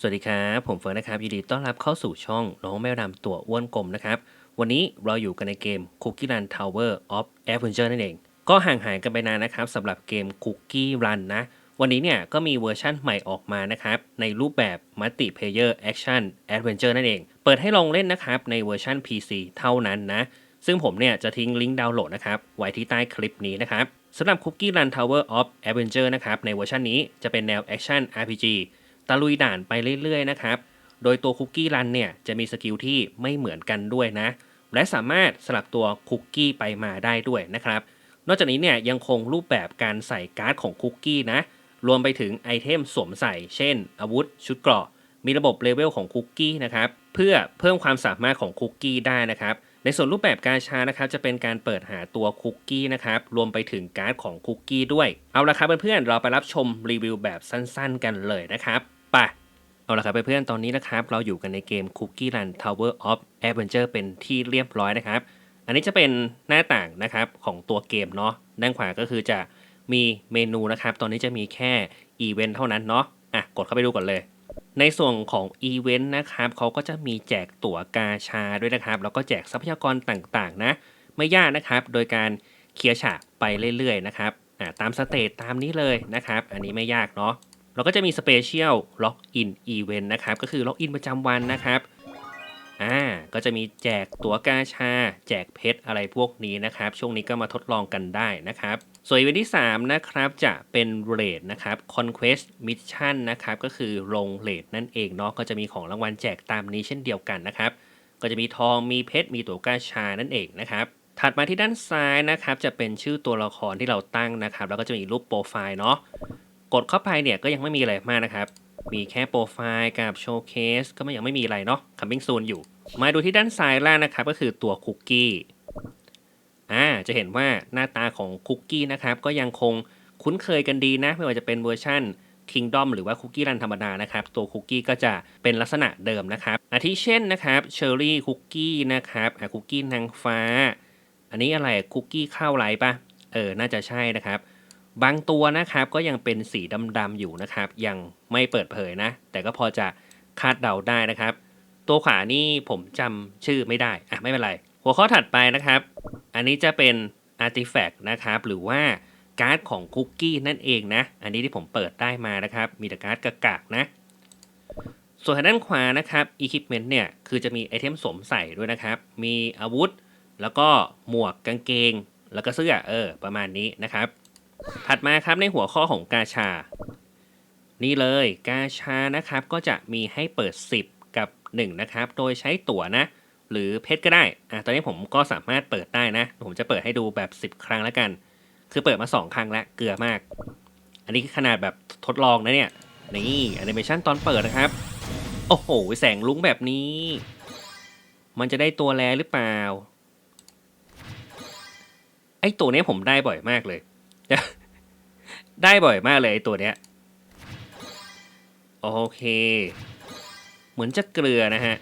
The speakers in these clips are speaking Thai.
สวัสดีครับผมเฟิร์นนะครับยินดีต้อนรับเข้าสู่ช่องน้องแมวดำตัวอ้วนกลมนะครับวันนี้เราอยู่กันในเกม Cookie Run Tower of Adventure นั่นเอง ก็ห่างหายกันไปนานนะครับสำหรับเกม Cookie Run นะ วันนี้เนี่ยก็มีเวอร์ชั่นใหม่ออกมานะครับในรูปแบบ Multiplayer Action Adventure นั่นเอง เปิดให้ลองเล่นนะครับในเวอร์ชัน PC เท่านั้นนะ ซึ่งผมเนี่ยจะทิ้งลิงก์ดาวน์โหลดนะครับไว้ที่ใต้คลิปนี้นะครับสำหรับ Cookie Run Tower of Adventure นะครับในเวอร์ชันนี้จะเป็นแนว Action RPG ตะลุยด่านไปเรื่อยๆนะครับ โดยตัวคุกกี้รันเนี่ยจะมีสกิลที่ไม่เหมือนกันด้วยนะ และสามารถสลับตัวคุกกี้ไปมาได้ด้วยนะครับ นอกจากนี้เนี่ยยังคงรูปแบบการใส่การ์ดของคุกกี้นะ รวมไปถึงไอเทมสวมใส่ เช่น อาวุธ ชุดเกราะ มีระบบเลเวลของคุกกี้นะครับ เพื่อเพิ่มความสามารถของคุกกี้ได้นะครับในส่วนรูปแบบการชานะครับจะเป็นการเปิดหาตัวคุกกี้นะครับรวมไปถึงการ์ดของคุกกี้ด้วย เอาละครับเพื่อนๆเราไปรับชมรีวิวแบบสั้นๆ กันเลยนะครับ เอาละครับเพื่อนๆ ตอนนี้นะครับ เราอยู่กันในเกม Cookie Run Tower of Adventure เป็นที่เรียบร้อยนะครับ อันนี้จะเป็นหน้าต่างนะครับของตัวเกมเนาะ ด้านขวาก็คือจะมีเมนูนะครับ ตอนนี้จะมีแค่อีเวนต์เท่านั้นเนาะ อะ กดเข้าไปดูก่อนเลย ในส่วนของอีเวนต์นะครับเขาก็จะมีแจกตั๋วกาชาด้วยนะครับ แล้วก็แจกทรัพยากรต่างๆ นะ ไม่ยากนะครับ โดยการเคลียร์ฉากไปเรื่อยๆ นะครับ อ่าตามสเตจตามนี้เลยนะครับ อันนี้ไม่ยากเนาะ เราก็จะมี Special Login Event นะครับ ก็คือล็อกอินประจำวันนะครับอ่าก็จะมีแจกตั๋วกาชา แจกเพชรอะไรพวกนี้นะครับ ช่วงนี้ก็มาทดลองกันได้นะครับ ส่วนอีเวนต์ที่ 3 นะครับจะเป็นเรดนะครับ Conquest Mission นะครับ ก็คือลงเรดนั่นเองเนาะก็จะมีของรางวัลแจกตามนี้เช่นเดียวกันนะครับ ก็จะมีทองมีเพชรมีตั๋วกาชานั่นเองนะครับถัดมาที่ด้านซ้ายนะครับจะเป็นชื่อตัวละครที่เราตั้งนะครับ แล้วก็จะมีรูปโปรไฟล์เนาะ กดเข้าไปเนี่ยก็ยังไม่มีอะไรมากนะครับ มีแค่โปรไฟล์กับโชว์เคสก็ไม่ยังไม่มีอะไรเนาะ coming soon อยู่ มาดูที่ด้านซ้ายล่างนะครับ ก็คือตัวคุกกี้อ่าจะเห็นว่าหน้าตาของคุกกี้นะครับ ก็ยังคงคุ้นเคยกันดีนะ ไม่ว่าจะเป็นเวอร์ชัน Kingdom หรือว่าคุกกี้รันธรรมดานะครับ ตัวคุกกี้ก็จะเป็นลักษณะเดิมนะครับอาทิเช่นนะครับเชอร์รี่คุกกี้นะครับอะคุกกี้นางฟ้า อันนี้อะไรคุกกี้ข้าวไรปะเออ น่าจะใช่นะครับ บางตัวนะครับก็ยังเป็นสีดำๆอยู่นะครับ ยังไม่เปิดเผยนะ แต่ก็พอจะคาดเดาได้นะครับ ตัวขวานี่ผมจำชื่อไม่ได้อะไม่เป็นไร หัวข้อถัดไปนะครับ อันนี้จะเป็นอาร์ติแฟกต์นะครับ หรือว่าการ์ดของคุกกี้นั่นเองนะ อันนี้ที่ผมเปิดได้มานะครับ มีแต่การ์ดกากๆนะ ส่วนทางด้านขวานะครับ Equipment เนี่ย คือจะมีไอเทมสวมใส่ด้วยนะครับ มีอาวุธ แล้วก็หมวกกางเกง แล้วก็เสื้อ เออ ประมาณนี้นะครับ ถัดมาครับในหัวข้อของกาชา นี่เลยกาชานะครับก็จะมีให้เปิด 10 กับ 1 นะครับ โดยใช้ตั๋วนะ หรือเพชรก็ได้อะตอนนี้ผมก็สามารถเปิดได้นะ ผมจะเปิดให้ดูแบบ 10 ครั้งแล้วกัน คือเปิดมา 2 ครั้งแล้วเกลือมาก อันนี้ขนาดแบบทดลองนะเนี่ยนี่แอนิเมชันตอนเปิดนะครับ โอ้โห แสงลุ้งแบบนี้ มันจะได้ตัวแรหรือเปล่า ไอตัวนี้ผมได้บ่อยมากเลย ได้บ่อยมากเลยไอตัวเนี้ย โอเค เหมือนจะเกลือนะฮะ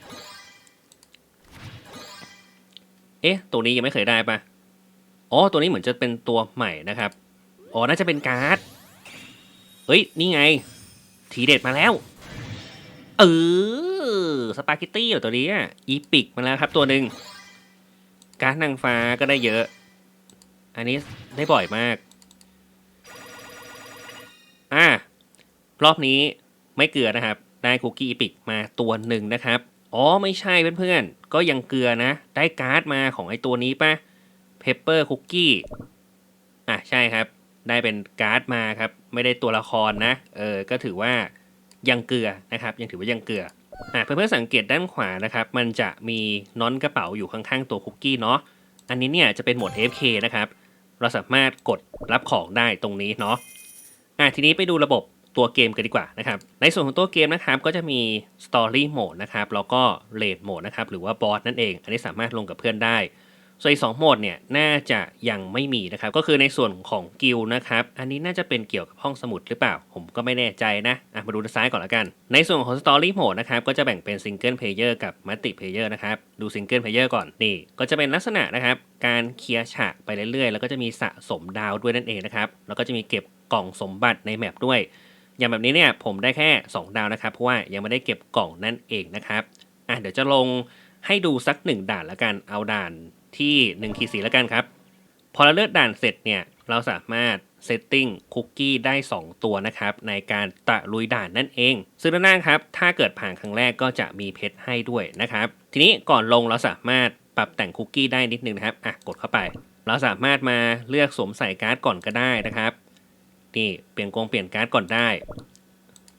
เอ๊ะ ตัวนี้ยังไม่เคยได้ปะอ๋อ ตัวนี้เหมือนจะเป็นตัวใหม่นะครับ อ๋อ น่าจะเป็นการ์ด เฮ้ย นี่ไง ทีเด็ดมาแล้ว เออ สปาเกตตี้ตัวนี้อีปิกมาแล้วครับตัวหนึ่งการ์ดนางฟ้าก็ได้เยอะ อันนี้ได้บ่อยมาก อะรอบนี้ไม่เกลือนะครับ ได้คุกกี้อีปิกมาตัวหนึ่งนะครับ อ๋อไม่ใช่เพื่อนๆ ก็ยังเกลือนะ ได้การ์ดมาของไอตัวนี้ปะเพปเปอร์คุกกี้อะใช่ครับ ได้เป็นการ์ดมาครับ ไม่ได้ตัวละครนะ เออ ก็ถือว่ายังเกลือนะครับ ยังถือว่ายังเกลืออะเพื่อนๆสังเกตด้านขวานะครับ มันจะมีน้อนกระเป๋าอยู่ข้างๆตัวคุกกี้เนาะ อันนี้เนี่ยจะเป็นโหมด FK นะครับ เราสามารถกดรับของได้ตรงนี้เนาะ อะทีนี้ไปดูระบบตัวเกมกันดีกว่านะครับ ในส่วนของตัวเกมนะครับก็จะมี Story Mode นะครับแล้วก็ Raid Mode นะครับหรือว่าบอสนั่นเอง อันนี้สามารถลงกับเพื่อนได้ ส่วนอีกสองโหมดเนี่ยน่าจะยังไม่มีนะครับ ก็คือในส่วนของกิลนะครับ อันนี้น่าจะเป็นเกี่ยวกับห้องสมุดหรือเปล่า ผมก็ไม่แน่ใจนะอะมาดูด้านซ้ายก่อนละกัน ในส่วนของ Story Mode นะครับ ก็จะแบ่งเป็น Single Player กับ Multi Player นะครับ ดู Single Player ก่อนนี่ ก็จะเป็นลักษณะนะครับ การเคลียร์ฉากไปเรื่อยๆ แล้วก็จะมีสะสมดาวด้วยนั่นเองนะครับ แล้วก็จะมีเก็บกล่องสมบัติในแมปด้วย อย่างแบบนี้เนี่ยผมได้แค่ 2 ดาวนะครับ เพราะว่ายังไม่ได้เก็บกล่องนั่นเองนะครับ อะเดี๋ยวจะลงให้ดูสัก 1 ด่านล้วกัน เอาด่าน ที่1ขีดสีแล้วกันครับ พอเราเลือกด่านเสร็จเนี่ย เราสามารถเซตติ้งคุกกี้ได้ 2 ตัวนะครับ ในการตะลุยด่านนั่นเอง ซึ่งด้านหน้าครับ ถ้าเกิดผ่านครั้งแรกก็จะมีเพชรให้ด้วยนะครับ ทีนี้ก่อนลงเราสามารถปรับแต่งคุกกี้ได้นิดนึงนะครับ อะ กดเข้าไป เราสามารถมาเลือกสวมใส่การ์ดก่อนก็ได้นะครับ นี่เปลี่ยนกงเปลี่ยนการ์ดก่อนได้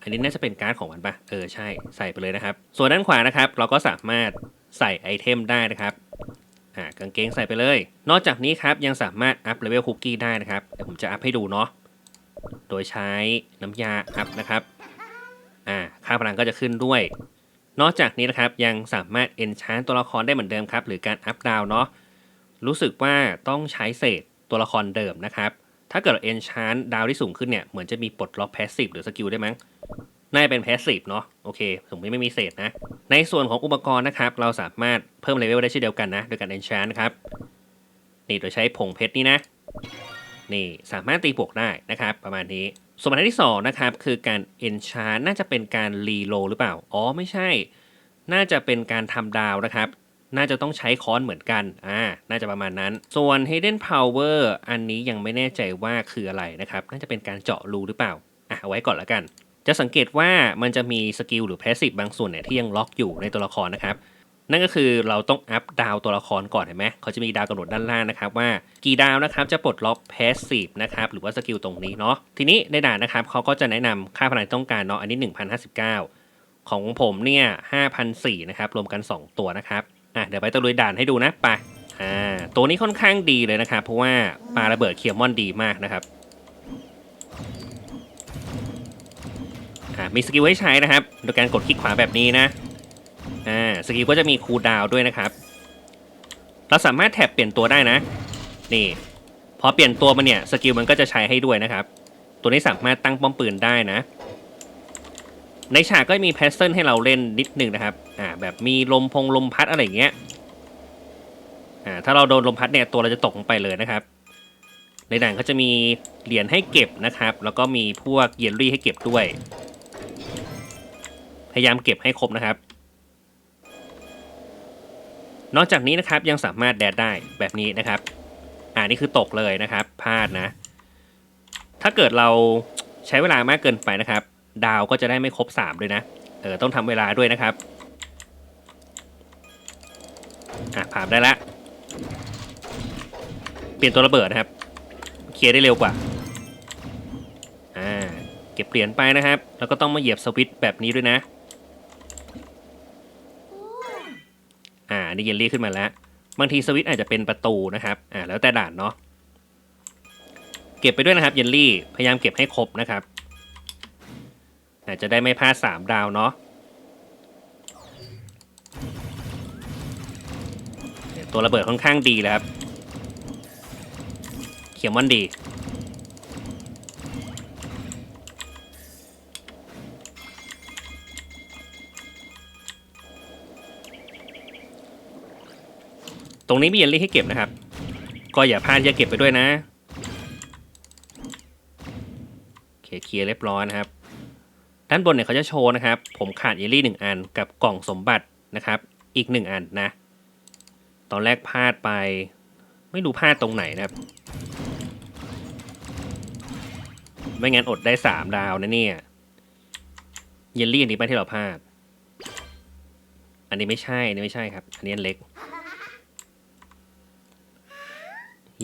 อันนี้น่าจะเป็นการ์ดของมันปะเออใช่ ใส่ไปเลยนะครับ ส่วนด้านขวานะครับ เราก็สามารถใส่ไอเทมได้นะครับ อ่ากางเกงใส่ไปเลย นอกจากนี้ครับยังสามารถอัพเลเวลคุกกี้ได้นะครับเดี๋ยวผมจะอัพให้ดูเนาะโดยใช้น้ำยาอัพนะครับอ่าค่าพลังก็จะขึ้นด้วย นอกจากนี้นะครับยังสามารถเอนชานตัวละครได้เหมือนเดิมครับ หรือการอัพดาวเนาะรู้สึกว่าต้องใช้เศษตัวละครเดิมนะครับ ถ้าเกิดเอนชานดาวที่สูงขึ้นเนี่ยเหมือนจะมีปลดล็อกแพสซีฟหรือสกิลได้มั้งน่าจะเป็นแพสซีฟเนาะโอเคผมไม่มีเศษนะ ในส่วนของอุปกรณ์นะครับ เราสามารถเพิ่มเลเวลได้เช่นเดียวกันนะ โดยการเอนชานครับ นี่โดยใช้ผงเพชรนี่นะ นี่สามารถตีบวกได้นะครับ ประมาณนี้ ส่วนอันที่สองนะครับคือการเอนชานน่าจะเป็นการรีโลหรือเปล่า อ๋อไม่ใช่ น่าจะเป็นการทำดาวนะครับ น่าจะต้องใช้ค้อนเหมือนกัน อ่า น่าจะประมาณนั้น ส่วน Hidden Power อันนี้ยังไม่แน่ใจว่าคืออะไรนะครับ น่าจะเป็นการเจาะรูหรือเปล่า อะเอาไว้ก่อนละกัน จะสังเกตว่ามันจะมีสกิลหรือ p a s s i v บางส่วนเนี่ยที่ยังล็อกอยู่ในตัวละครนะครับ นั่นก็คือเราต้องอัพดาวตัวละครก่อนเห็นไหมเขาจะมีดาวกำหนดด้านล่างนะครับว่ากี่ดาวนะครับจะปลดล็อก p a s s i v นะครับหรือว่าสกิลตรงนี้เนาะทีนี้ในด่านนะครับเขาก็จะแนะนำค่าพลังต้องการเนาะอันนี้ 1059 ของผมเนี่ย5,004นะครับรวมกัน 2 ตัวนะครับอะเดี๋ยวไปตะลุยด่านให้ดูนะไปอ่าตัวนี้ค่อนข้างดีเลยนะครับเพราะว่าปาระเบิดเคียร์มอนดีมากนะครับ อ่ามีสกิลให้ใช้นะครับ โดยการกดคลิกขวาแบบนี้นะอ่าสกิลก็จะมีคูลดาวด้วยนะครับ เราสามารถแท็บเปลี่ยนตัวได้นะ นี่พอเปลี่ยนตัวมันเนี่ยสกิลมันก็จะใช้ให้ด้วยนะครับ ตัวนี้สามารถตั้งป้อมปืนได้นะ ในฉากก็มีแพทเทิร์ให้เราเล่นนิดหนึ่งนะครับอ่าแบบมีลมพงลมพัดอะไรอย่างเงี้ยอ่าถ้าเราโดนลมพัดเนี่ยตัวเราจะตกลงไปเลยนะครับ ในด่านก็จะมีเหรียญให้เก็บนะครับ แล้วก็มีพวกเยลลี่ให้เก็บด้วย พยายามเก็บให้ครบนะครับ นอกจากนี้นะครับยังสามารถแดดได้แบบนี้นะครับ อ่านี่คือตกเลยนะครับพลาดนะ ถ้าเกิดเราใช้เวลามากเกินไปนะครับ ดาวก็จะได้ไม่ครบสามด้วยนะเออต้องทำเวลาด้วยนะครับอะผ่านได้ละเปลี่ยนตัวระเบิดนะครับ เคลียร์ได้เร็วกว่าอ่า เก็บเหรียญไปนะครับ แล้วก็ต้องมาเหยียบสวิตช์แบบนี้ด้วยนะ อ่านี่เยลลี่ขึ้นมาแล้ว บางทีสวิตอาจจะเป็นประตูนะครับอ่าแล้วแต่ด่านเนาะเก็บไปด้วยนะครับเยลลี่พยายามเก็บให้ครบนะครับอาจจะได้ไม่พลาดสามดาวเนาะตัวระเบิดค่อนข้างดีเลยครับเขียวมอนดี ตรงนี้มีเยลลี่ให้เก็บนะครับ ก็อย่าพลาดจะเก็บไปด้วยนะโอเคเคลียร์เรียบร้อยนะครับ ด้านบนเนี่ยเขาจะโชว์นะครับ ผมขาดเยลลี่หนึ่งอันกับกล่องสมบัตินะครับ อีกหนึ่งอันนะ ตอนแรกพลาดไป ไม่รู้พลาดตรงไหนนะครับ ไม่งั้นอดได้สามดาวนะเนี่ยเยลลี่อันนี้ไปที่เราพลาด อันนี้ไม่ใช่ อันนี้ไม่ใช่ครับ อันนี้อันเล็ก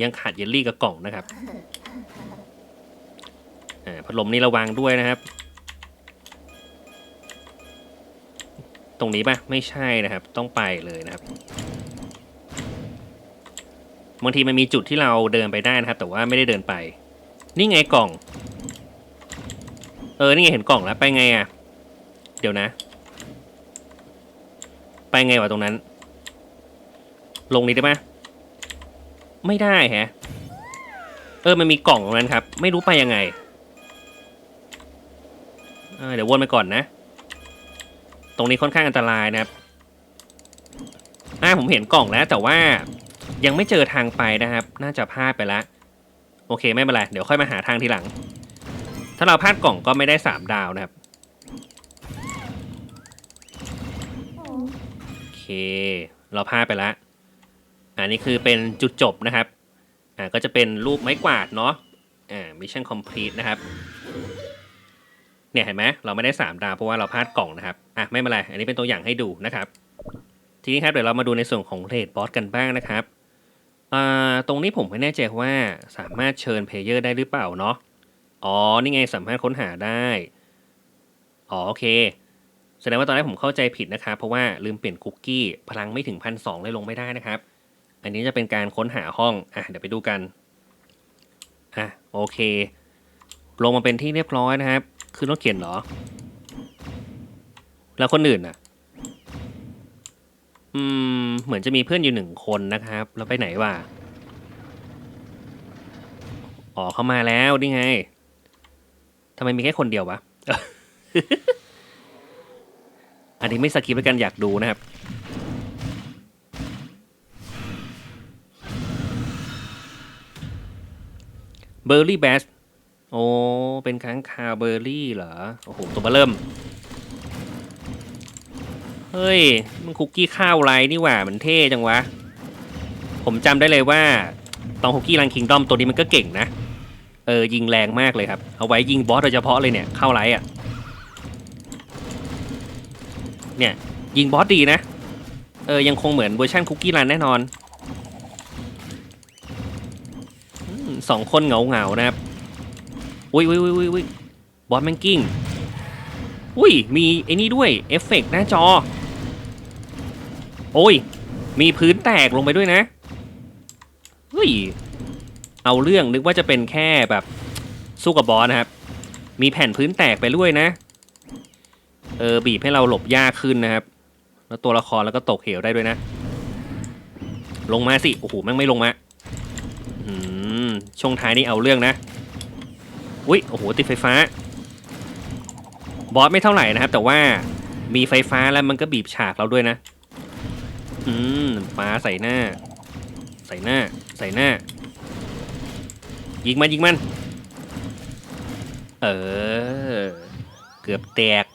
ยังขาดเยลลี่กับกล่องนะครับอ่าพัดลมนี่ระวังด้วยนะครับ ตรงนี้ปะไม่ใช่นะครับ ต้องไปเลยนะครับบางทีมันมีจุดที่เราเดินไปได้นะครับ แต่ว่าไม่ได้เดินไป นี่ไงกล่อง เออ นี่ไงเห็นกล่องแล้วไปไงอะ่ะ เดี๋ยวนะ ไปไงวะตรงนั้น ลงนี้ได้ไหม ไม่ได้แฮะ เออมันมีกล่องตรงนั้นครับ ไม่รู้ไปยังไงเออเดี๋ยววนไปก่อนนะ ตรงนี้ค่อนข้างอันตรายนะครับอ่าผมเห็นกล่องแล้วแต่ว่ายังไม่เจอทางไปนะครับ น่าจะพลาดไปละโอเคไม่เป็นไรเดี๋ยวค่อยมาหาทางทีหลัง ถ้าเราพลาดกล่องก็ไม่ได้สามดาวนะครับโอเค เราพลาดไปแล้ว อันนี้คือเป็นจุดจบนะครับ อ่าก็จะเป็นรูปไม้กวาดเนาะ อ่ามิชชั่นคอมพลีทนะครับ เนี่ยเห็นไหมเราไม่ได้สามดาวเพราะว่าเราพลาดกล่องนะครับ อะไม่เป็นไร อันนี้เป็นตัวอย่างให้ดูนะครับ ทีนี้ครับเดี๋ยวเรามาดูในส่วนของเรดบอสกันบ้างนะครับ อ่าตรงนี้ผมไม่แน่ใจว่าสามารถเชิญเพลเยอร์ได้หรือเปล่าเนาะ อ๋อนี่ไงสามารถค้นหาได้ อ๋อโอเคแสดงว่าตอนแรกผมเข้าใจผิดนะครับ เพราะว่าลืมเปลี่ยนคุกกี้พลังไม่ถึงพันสองเลยลงไม่ได้นะครับ อันนี้จะเป็นการค้นหาห้องอะเดี๋ยวไปดูกันอะโอเค ลงมาเป็นที่เรียบร้อยนะครับ คือรถเข็นเหรอ แล้วคนอื่นน่ะ อืม เหมือนจะมีเพื่อนอยู่หนึ่งคนนะครับ แล้วไปไหนวะอ๋อเข้ามาแล้วนี่ไงทำไมมีแค่คนเดียววะ อันนี้ไม่สกิปแล้วกันอยากดูนะครับ บอร์รี่แบสโอ้เป็นค้างคาวเบอร์รี่เหรอ โอ้โห ตัวเบอร์เริ่ม เฮ้ย มันคุกกี้ข้าวไรนี่หว่า มันเท่จังวะ ผมจำได้เลยว่า ตอนคุกกี้รังคิงดอมตัวนี้มันก็เก่งนะ เออ ยิงแรงมากเลยครับ เอาไว้ยิงบอสโดยเฉพาะเลยเนี่ย ข้าวไรอะ เนี่ย ยิงบอสดีนะ เออ ยังคงเหมือนเวอร์ชันคุกกี้รันแน่นอน สองคนเหงาเหงานะครับ อุ้ยอุ้ยอุ้ยอุ้ยบอสแมงกิ้ง อุ้ย มีไอ้นี่ด้วย เอฟเฟกต์หน้าจอ โอ้ย มีพื้นแตกลงไปด้วยนะ เฮ้ย เอาเรื่องนึกว่าจะเป็นแค่แบบสู้กับบอสนะครับ มีแผ่นพื้นแตกไปด้วยนะ เออ บีบให้เราหลบยากขึ้นนะครับ แล้วตัวละครแล้วก็ตกเหวได้ด้วยนะ ลงมาสิ โอ้โห แม่งไม่ลงมาอืม ช่วงท้ายนี่เอาเรื่องนะ อุ้ยโอ้โหติดไฟฟ้า บอสไม่เท่าไหร่นะครับ แต่ว่ามีไฟฟ้าแล้วมันก็บีบฉากเราด้วยนะ อืมฟ้าใส่หน้า ใส่หน้า ใส่หน้า ยิงมันยิงมัน เออ เกือบแตก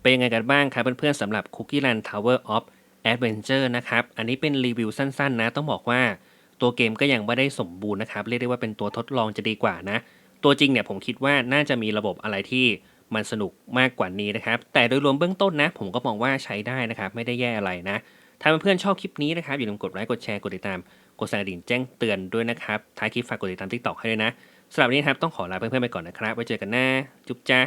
เป็นยังไงกันบ้างครับเพื่อนๆสำหรับ Cookie Land Tower of Adventure นะครับ อันนี้เป็นรีวิวสั้นๆนะ ต้องบอกว่า ตัวเกมก็ยังไม่ได้สมบูรณ์นะครับ เรียกได้ว่าเป็นตัวทดลองจะดีกว่านะ ตัวจริงเนี่ยผมคิดว่าน่าจะมีระบบอะไรที่มันสนุกมากกว่านี้นะครับ แต่โดยรวมเบื้องต้นนะ ผมก็มองว่าใช้ได้นะครับ ไม่ได้แย่อะไรนะ ถ้าเพื่อนๆชอบคลิปนี้นะครับ อย่าลืมกดไลค์ กดแชร์ กดติดตาม กดสั่นกระดิ่งแจ้งเตือนด้วยนะครับ ท้ายคลิปฝากกดติดตาม TikTok ให้ด้วยนะสำหรับวันนี้ครับต้องขอลาเพื่อนๆไปก่อนนะครับ ไว้เจอกันหน้า จุ๊บจ้า